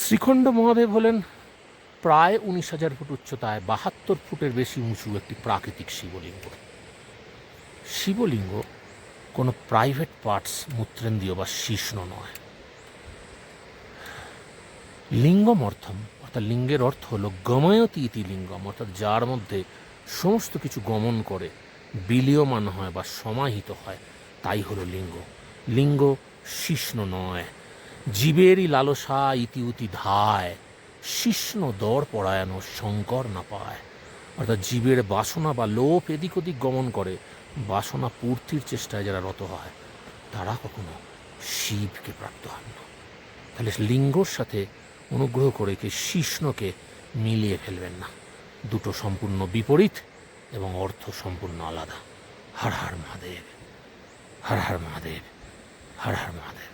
শ্রীখণ্ড মহাদেব হলেন প্রায় উনিশ হাজার ফুট উচ্চতায়, বাহাত্তর ফুটের বেশি উঁচু একটি প্রাকৃতিক শিবলিঙ্গ। শিবলিঙ্গ কোনো প্রাইভেট পার্টস মূত্রেন্দ্রিয় বা শিষ্ণ নয়। লিঙ্গম অর্থম অর্থাৎ লিঙ্গের অর্থ হল গময়তি ইতি লিঙ্গম, অর্থাৎ যার মধ্যে সমস্ত কিছু গমন করে, বিলীয়মান হয় বা সমাহিত হয়, তাই হলো লিঙ্গ। লিঙ্গ শিষ্ণ নয়। জীবেরই লালসা ইতি উতি ধায়, শিষ্ণ দর পরায়ণ শঙ্কর না পায়। অর্থাৎ জীবের বাসনা বা লোভ এদিক ওদিক গমন করে, বাসনা পূর্তির চেষ্টায় যারা রত হয়, তারা কখনো শিবকে প্রাপ্ত হন না। তাহলে লিঙ্গর সাথে অনুগ্রহ করে কি শিষ্ণকে মিলিয়ে ফেলবেন না। দুটো সম্পূর্ণ বিপরীত এবং অর্থ সম্পূর্ণ আলাদা। হর হর মহাদেব, হর হর মহাদেব, হর হর মহাদেব।